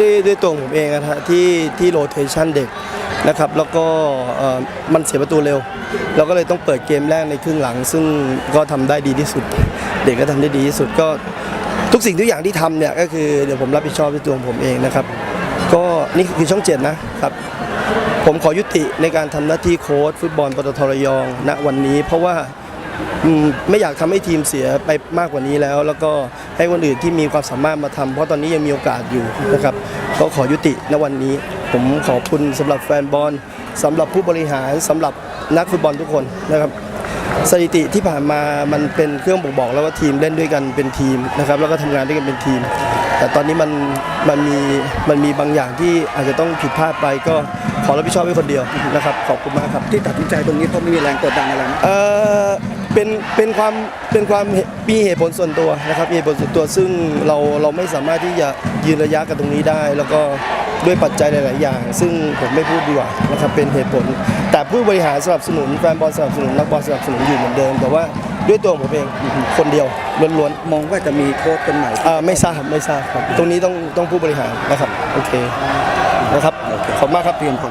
ด้วยด้วยตัวผมเองนะฮะที่ที่โรเทชันเด็กนะครับแล้วก็เอ่อมันเสียประตูเร็ว เราก็เลยต้องเปิดเกมแรกในครึ่งหลัง ซึ่งก็ทำได้ดีที่สุด เด็กก็ทำได้ดีที่สุดก็ทุกสิ่งทุกอย่างที่ทำเนี่ยก็คือเดี๋ยวผมรับผิดชอบด้วยตัวของผมเองนะครับ ก็นี่คือช่องเจ็ดนะครับ ผมขอยุติในการทำหน้าที่โค้ชฟุตบอลปตทระยองณวันนี้ เพราะว่า ไม่อยากทำให้ทีมเสียไปมากกว่านี้แล้ว แล้วก็ให้คนอื่นที่มีความสามารถมาทำเพราะตอนนี้ยังมีโอกาสอยู่นะครับก็ขอยุติณวันนี้ ผมขอบคุณสำหรับแฟนบอลสำหรับผู้บริหารสำหรับนักฟุตบอลทุกคนนะครับสถิติที่ผ่านมามันเป็นเครื่องบ่งบอกแล้วว่าทีมเล่นด้วยกันเป็นทีมนะครับแล้วก็ทำงานด้วยกันเป็นทีม แต่ตอนนี้มันมันมีมันมีบางอย่างที่อาจจะต้องผิดพลาดไปก็ขอรับผิดชอบไว้คนเดียวนะครับขอบคุณมากครับที่ตัดสินใจตรงนี้เพราะไม่มีแรงกดดันอะไรนะเออ เป็นเป็นความเป็นความเหมีเหตุผลส่วนตัวนะครับมีเหตุผลส่วนตัวซึ่งเราเราไม่สามารถที่จะยืนระยะกันตรงนี้ได้ แล้วก็ด้วยปัจจัยหลาย ๆ อย่าง ซึ่งผมไม่พูดดีกว่านะครับเป็นเหตุผล แต่ผู้บริหารสนับสนุนแฟนบอลสนับสนุนนักบอลสนับสนุนอยู่เหมือนเดิม แต่ว่าด้วยตัวผมเองคนเดียวล้วน มองว่าจะมีโค้ชคนใหม่ๆอ่าไม่ทราบไม่ทราบครับตรงนี้ต้องต้องผู้บริหารนะครับโอเคนะครับขอบคุณมากครับ เตรียมพร้อม